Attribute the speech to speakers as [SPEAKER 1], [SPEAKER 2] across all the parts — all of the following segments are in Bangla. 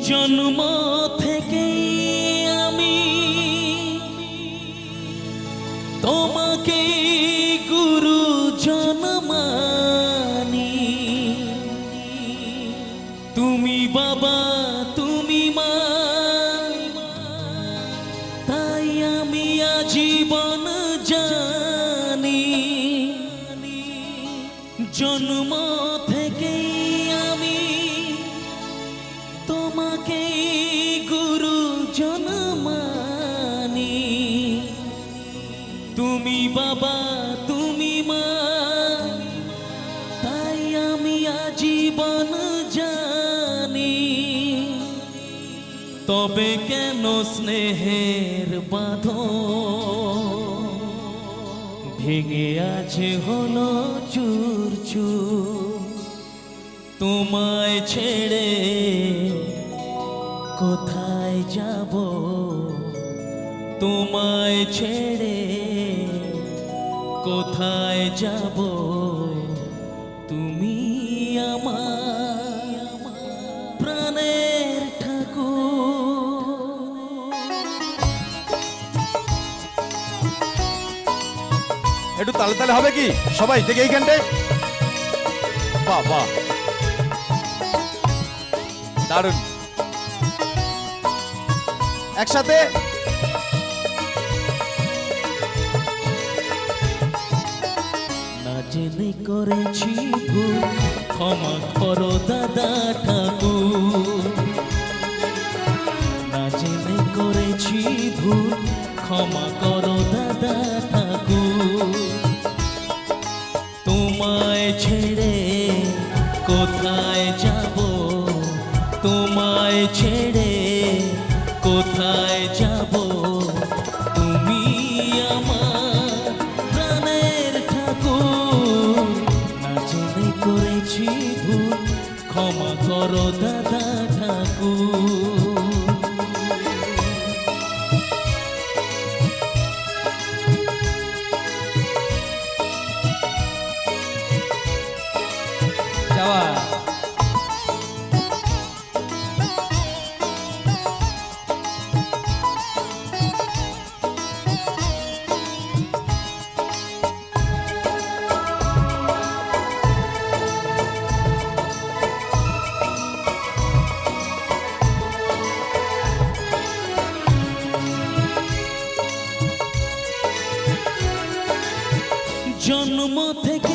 [SPEAKER 1] জন্ম থেকে আমি তোমাকে গুরু জন্মানি। তুমি বাবা, তুমি মা। তাই আমি আজীবন জানি। জন্ম তুমি বাবা, তুমি মা। তাই আমি আজীবন জানি। তবে কেন স্নেহের বাঁধ ভেঙে আছে হলো চুর চুর তোমায় ছেড়ে কোথায় যাব? তোমায় ছেড়ে কোথায় যাব? তুমি আমার
[SPEAKER 2] একটু তালে তালে হবে কি? সবাই, দেখে এইখানটায়। বাহ বাহ। দারুণ। একসাথে
[SPEAKER 1] জেনে করেছি ভুল। ক্ষমা করো দাদা ঠাকুর। না জেনে করেছি ভুল। ক্ষমা করো দাদা ঠাকুর। তোমায় ছেড়ে কোথায় যাব? তোমায় ছেড়ে কোথায় ক্ষমা করো দাদা ঠাকুর। জন্ম থেকে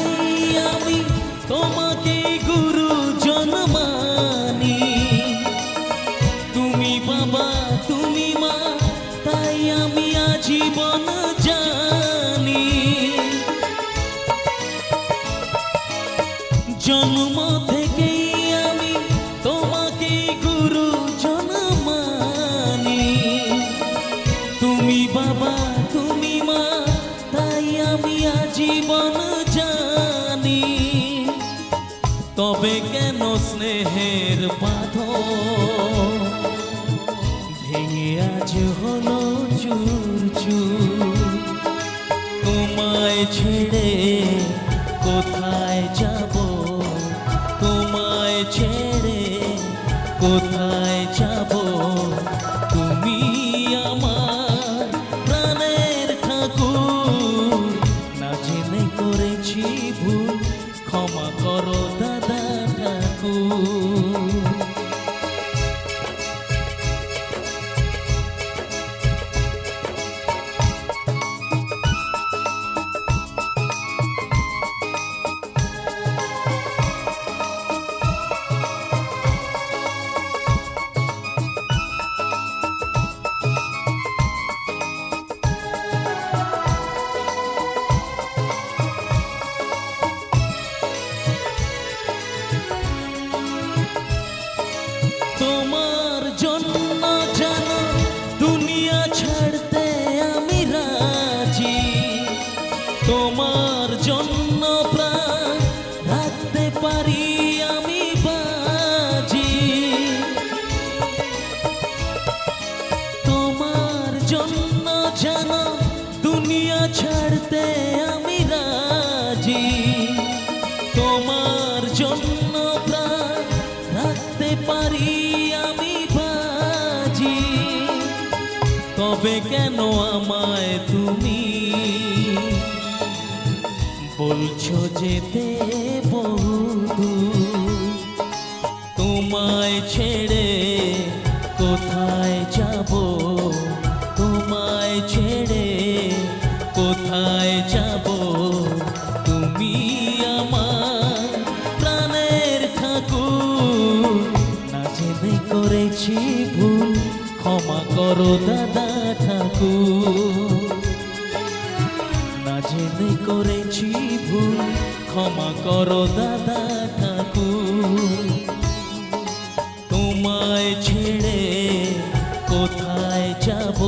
[SPEAKER 1] ভেঙে আজ হলো চুর চুর তোমায় ছেড়ে কোথায় যাব? তোমায় ছেড়ে কোথায় যাব? তুমি আমার প্রাণের ঠাকুর। না জেনে করেছি ভুল, ক্ষমা করো দাদা ঠাকুর। জন্য জানো, দুনিয়া ছাড়তে আমি রাজি। তোমার জন্য রাখতে পারি আমি বাজি। তবে কেন আমায় তুমি বলছো যেতে বহু তোমায় ছেড়ে কোথায় যাব? কোথায় যাব? তুমি আমার প্রাণের ঠাকুর। না জেনে করেছি ভুল, ক্ষমা করো দাদা ঠাকুর। না জেনে করেছি ভুল, ক্ষমা করো দাদা ঠাকুর। তোমায় ছেড়ে কোথায় যাব?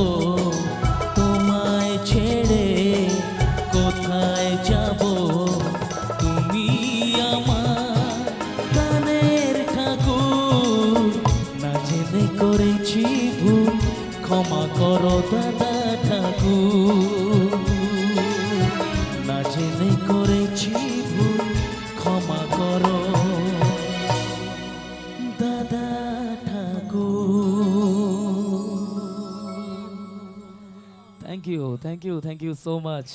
[SPEAKER 1] ক্ষমা করো দাদা ঠাকুর। না জেনে করেছি ভুল, ক্ষমা করো দাদা ঠাকুর। Thank you thank you thank you so much